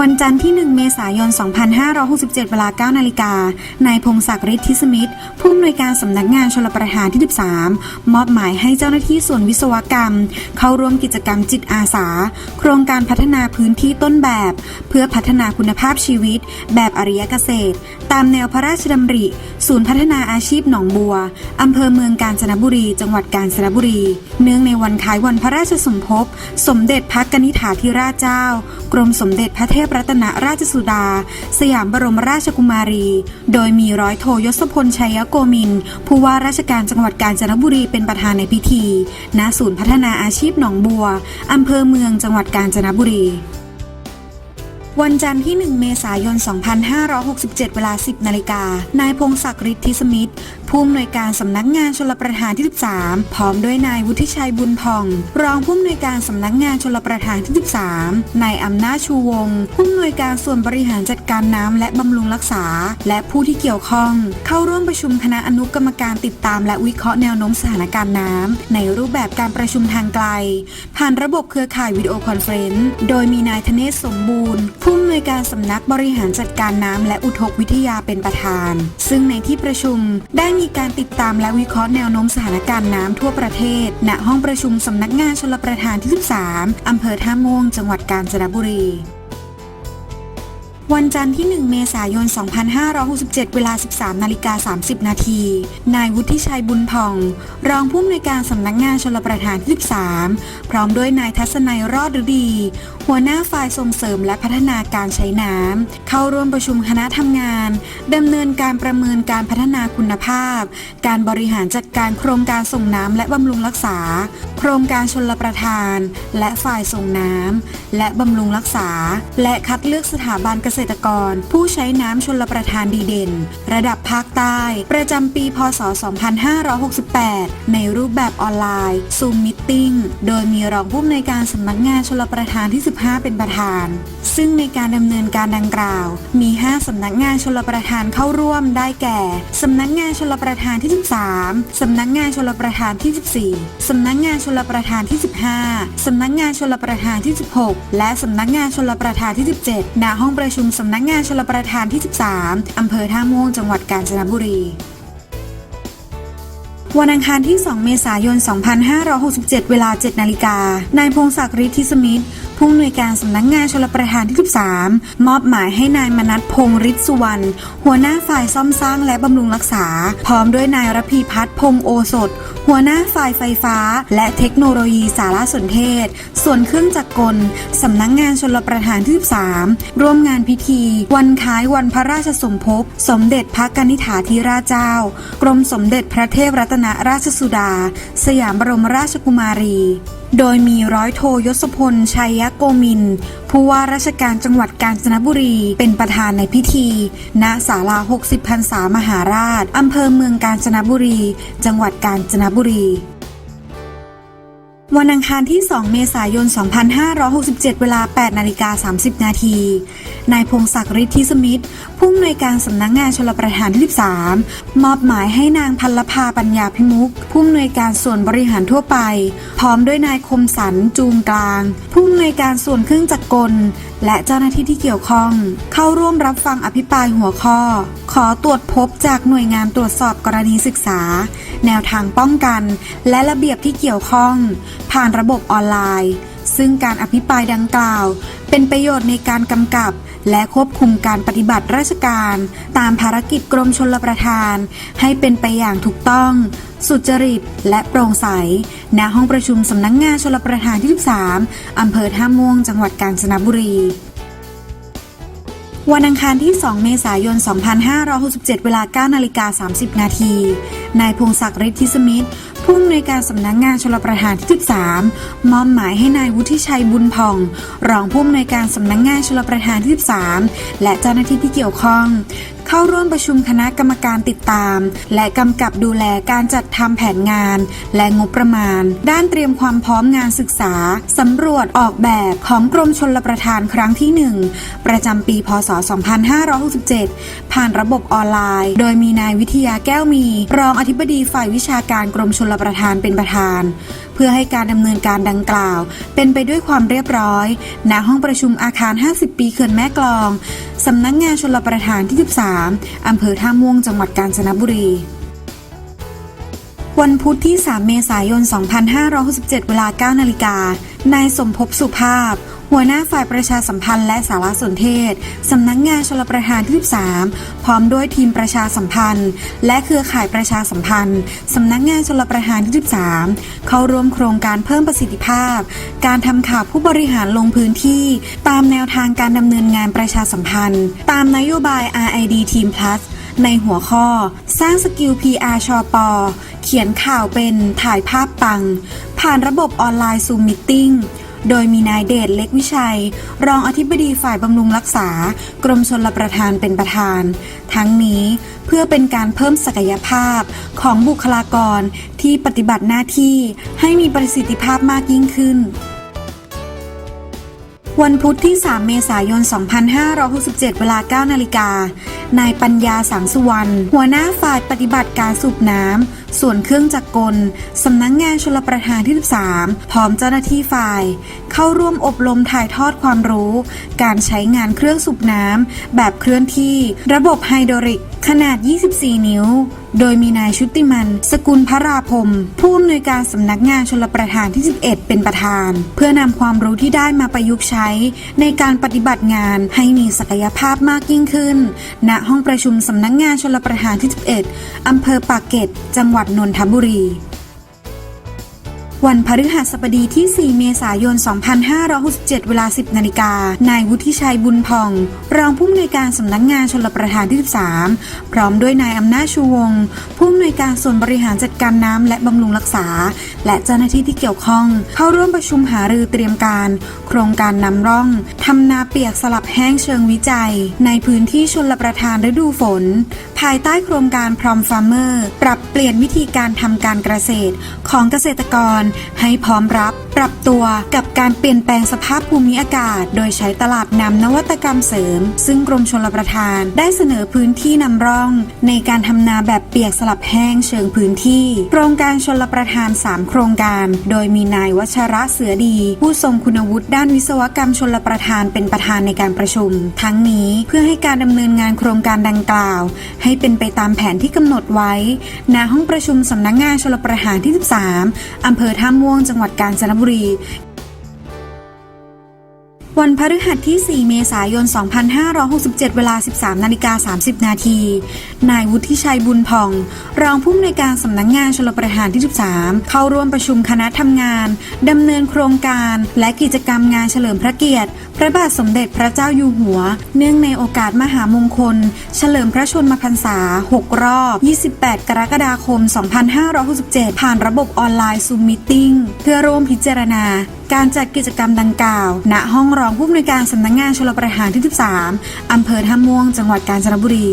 วันจันทร์ที่ 1 เมษายน 2567 เวลา 9 นาฬิกา นายพงศักดิ์ฤทธิสมิทธิ์ผู้อำนวยการสำนักงานชลประทานที่ 13 มอบหมายให้เจ้าหน้าที่ส่วนวิศวกรรม เข้าร่วมกิจกรรมจิตอาสา โครงการพัฒนาพื้นที่ต้นแบบ เพื่อพัฒนาคุณภาพชีวิต แบบอริยเกษตร ตามแนวพระราชดำริ ศูนย์พัฒนาอาชีพหนองบัวอำเภอเมืองกาญจนบุรี จังหวัดกาญจนบุรี เนื่องในวันคล้ายวันพระราชสมภพ สมเด็จพระกนิษฐาธิราชเจ้า กรมสมเด็จพระเทพรัตนราชสุดา สยามบรมราชกุมารี โดยมีร้อยโทยศพลชัยโกมิน ผู้ว่าราชการจังหวัดกาญจนบุรีเป็นประธานในพิธี ณ ศูนย์พัฒนาอาชีพหนองบัว อำเภอเมืองจังหวัดกาญจนบุรีวันจันทร์ที่ 1 เมษายน 2567 เวลา 10 นาฬิกา นายพงศักดิ์ฤทธิสมิทธิ์ผู้อำนวยการสำนักงานชลประทานที่ 13 พร้อมด้วยนายวุฒิชัยบุญผ่อง รองผู้อำนวยการสำนักงานชลประทานที่ 13 นายอำนาจชูวงผู้อำนวยการส่วนบริหารจัดการน้ำและบำรุงรักษา และผู้ที่เกี่ยวข้อง เข้าร่วมประชุมคณะอนุกรรมการติดตามและวิเคราะห์แนวโน้มสถานการณ์น้ำในรูปแบบการประชุมทางไกล ผ่านระบบเครือข่ายวิดีโอคอนเฟรนซ์โดยมีนายธเนศสมบูรณ์ ผู้อำนวยการสำนักบริหารจัดการน้ำและอุทกวิทยาเป็นประธาน ซึ่งในที่ประชุมได้มีการติดตามและวิเคราะห์แนวโน้มสถานการณ์น้ำทั่วประเทศ ณ ห้องประชุมสำนักงานชลประทานที่ 13อำเภอท่าม่วง จังหวัดกาญจนบุรี วันจันทร์ที่ 1 เมษายน 2567 เวลา 13 นาฬิกา 30 นาที นายวุฒิชัยบุญผ่อง รองผู้อำนวยการสำนักงานชลประทานที่13 พร้อมด้วยนายทัศนัยรอดฤดี หัวหน้าฝ่ายส่งเสริมและพัฒนาการใช้น้ำ เข้าร่วมประชุมคณะทำงานดำเนินการประเมินการพัฒนาคุณภาพ การบริหารจัดการโครงการส่งน้ำและบำรุงรักษา โครงการชลประทาน และฝ่ายส่งน้ำและบำรุงรักษา และคัดเลือกสถาบันเกษตรกร ผู้ใช้น้ำชลประทานดีเด่น ระดับภาคใต้ ประจำปี พศ 2568 ในรูปแบบออนไลน์ซูมมิทติ้งโดยมีรองผู้อำนวยการสำนักงานชลประทานที่ 15 เป็นประธาน ซึ่งในการดำเนินการดังกล่าว มี 5 สำนักงานชลประทานเข้าร่วมได้แก่สำนักงานชลประทานที่ 13 สำนักงานชลประทานที่ 14 สำนักงานชลประทานที่ 15 สำนักงานชลประทานที่ 16 และสำนักงานชลประทานที่ 17 ณ ห้องประชุมสำนักงานชลประทานที่ 13 อำเภอท่าม่วงจังหวัดกาญจนบุรีวันอังคารที่ 2 เมษายน 2567 เวลา 7 นาฬิกา นายพงศักดิ์ฤทธิสมิทธิ์ ผู้อำนวยการสำนักงงานชลประทานที่ 13 มอบหมายให้นายมนัทพงศ์ฤทธิสุวรรณหัวหน้าฝ่ายซ่อมสร้างและบำรุงรักษา พร้อมด้วยนายรพีพัฒน์พงศ์โอสถ หัวหน้าฝ่ายไฟฟ้า และเทคโนโลยีสารสนเทศ ส่วนเครื่องจักรกลสำนักงงานชลประทานที่ 13 ร่วมงานพิธี วันคล้ายวันพระราชสมภพสมเด็จพระกนิษฐาธิราชเจ้า กรมสมเด็จพระเทพรัตนราชสุดา สยามบรมราชกุมารี โดยมีร้อยโทยศพลชัย โกมิน ผู้ว่าราชการจังหวัดกาญจนบุรี เป็นประธานในพิธี ณ ศาลา 60พรรษามหาราช อำเภอเมืองกาญจนบุรี จังหวัดกาญจนบุรี วันอังคารที่ 2 เมษายน 2567 เวลา 8 นาฬิกา 30 นาที นายพงศักดิ์ฤทธิสมิทธิ์ผู้อำนวยการสำนักงงานชลประทานที่ 13 มอบหมายให้นางพัลลภาปัญญาพิมุกผู้อำนวยการส่วนบริหารทั่วไป พร้อมด้วยนายคมสันจูงกลาง ผู้อำนวยการส่วนเครื่องจักรกลและเจ้าหน้าที่ที่เกี่ยวข้อง เข้าร่วมรับฟังอภิปรายหัวข้อ ขอตรวจพบจากหน่วยงานตรวจสอบกรณีศึกษา แนวทางป้องกัน และระเบียบที่เกี่ยวข้อง ผ่านระบบออนไลน์ ซึ่งการอภิปรายดังกล่าว เป็นประโยชน์ในการกำกับ และควบคุมการปฏิบัติราชการ ตามภารกิจกรมชลประทาน ให้เป็นไปอย่างถูกต้อง สุจริต และโปร่งใส ณ ห้องประชุมสำนักงงานชลประทานที่ 13 อำเภอท่าม่วง จังหวัดกาญจนบุรีวันอังคารที่ 2 เมษายน 2567 เวลา 9 นาฬิกา 30 นาที นายพงศักดิ์ฤทธิสมิทธิ์ผู้อำนวยการสำนักงงานชลประทานที่ 13 มอบหมายให้นายวุฒิชัยบุญผ่อง รองผู้อำนวยการสำนักงงานชลประทานที่ 13 และเจ้าหน้าที่ที่เกี่ยวข้อง เข้าร่วมประชุมคณะกรรมการติดตาม และกำกับดูแลการจัดทำแผนงาน และงบประมาณ ด้านเตรียมความพร้อมงานศึกษาสำรวจออกแบบของกรมชลประทานครั้งที่ 1 ประจำปี พศ 2567 ผ่านระบบออนไลน์ โดยมีนายวิทยาแก้วมี รองอธิบดีฝ่ายวิชาการกรมชลประทานเป็นประธาน เพื่อให้การดำเนินการดังกล่าว เป็นไปด้วยความเรียบร้อย ณ ห้องประชุมอาคาร 50 ปีเขื่อนแม่กลองสำนักงงานชลประทานที่ 13อำเภอท่าม่วงจังหวัดกาญจนบุรีวันพุธที่ 3 เมษายน 2567 เวลา 9 นาฬิกา นายสมภพสุภาพ หัวหน้าฝ่ายประชาสัมพันธ์และสารสนเทศ สำนักงงานชลประทานที่13พร้อมด้วยทีมประชาสัมพันธ์ และเครือข่ายประชาสัมพันธ์ สำนักงงานชลประทานที่13เข้าร่วมโครงการเพิ่มประสิทธิภาพ การทำข่าวผู้บริหารลงพื้นที่ ตามแนวทางการดำเนินงานประชาสัมพันธ์ ตามนโยบาย RID Team Plus ในหัวข้อ สร้างสกิล PR ชอปอเขียนข่าวเป็นถ่ายภาพปัง ผ่านระบบออนไลน์ซูมมิทติ้ง โดยมีนายเดชเล็กวิชัย รองอธิบดีฝ่ายบำรุงรักษา กรมชลประทานเป็นประธาน ทั้งนี้เพื่อเป็นการเพิ่มศักยภาพของบุคลากรที่ปฏิบัติหน้าที่ให้มีประสิทธิภาพมากยิ่งขึ้น วันพุธที่ 3 เมษายน 2567 เวลา 9 นาฬิกา นายปัญญาสังสุวรรณ หัวหน้าฝ่ายปฏิบัติการสูบน้ำ ส่วนเครื่องจักรกล สำนักงงานชลประทานที่ 13 พร้อมเจ้าหน้าที่ฝ่าย เข้าร่วมอบรมถ่ายทอดความรู้ การใช้งานเครื่องสูบน้ำ แบบเคลื่อนที่ ระบบไฮดรอลิก ขนาด 24 นิ้ว โดยมีนายชุติมัน สกุลพระราพมผู้อำนวยการสำนักงานชลประทานที่ 11 เป็นประธาน เพื่อนำความรู้ที่ได้มาประยุกต์ใช้ ในการปฏิบัติงานให้มีศักยภาพมากยิ่งขึ้น ณ ห้องประชุมสำนักงานชลประทานที่ 11อำเภอปากเกร็ด จังหวัดนนทบุรี วันพฤหัสบดีที่ 4 เมษายน 2567 เวลา 10 นาฬิกา นายวุฒิชัยบุญพอง รองผู้อำนวยการสำนักงงานชลประทานที่ 13 พร้อมด้วยนายอำนาจชูวงศ์ผู้อำนวยการส่วนบริหารจัดการน้ำและบำรุงรักษา และเจ้าหน้าที่ที่เกี่ยวข้อง เข้าร่วมประชุมหารือเตรียมการ โครงการนำร่องทำนาเปียกสลับแห้งเชิงวิจัย ในพื้นที่ชลประทานฤดูฝน ภายใต้โครงการพรอมฟาร์เมอร์ ปรับเปลี่ยนวิธีการทำการเกษตรของเกษตรกรให้พร้อมรับปรับตัวกับการเปลี่ยนแปลงสภาพภูมิอากาศ โดยใช้ตลาดนำนวัตกรรมเสริม ซึ่งกรมชลประทาน ได้เสนอพื้นที่นำร่อง ในการทำนาแบบเปียกสลับแห้งเชิงพื้นที่ โครงการชลประทาน 3 โครงการ โดยมีนายวัชระเสือดี ผู้ทรงคุณวุฒิด้านวิศวกรรมชลประทานเป็นประธานในการประชุม ทั้งนี้เพื่อให้การดำเนินงานโครงการดังกล่าว ให้เป็นไปตามแผนที่กำหนดไว้ณห้องประชุมสำนักงานชลประทานที่ 13อำเภอท่าม่วงจังหวัดกาญจนบุรี วันพฤหัสที่ 4 เมษายน 2567 เวลา 13 นาฬิกา 30 นาที นายวุฒิชัยบุญพอง รองผู้อำนวยการสำนักงงานชลประทานที่ 13 เข้าร่วมประชุมคณะทำงาน ดำเนินโครงการและกิจกรรมงานเฉลิมพระเกียรติ พระบาทสมเด็จพระเจ้าอยู่หัว เนื่องในโอกาสมหามงคล เฉลิมพระชนมพรรษา 6 รอบ 28 กรกฎาคม 2567 ผ่านระบบออนไลน์ซูมมิทติ้งเพื่อร่วมพิจารณา การจัดกิจกรรมดังกล่าว ณห้องรอองผู้อำนวยการสำนักงงานชลประทานที่ 13 อำเภอท่าม่วง จังหวัดกาญจนบุรี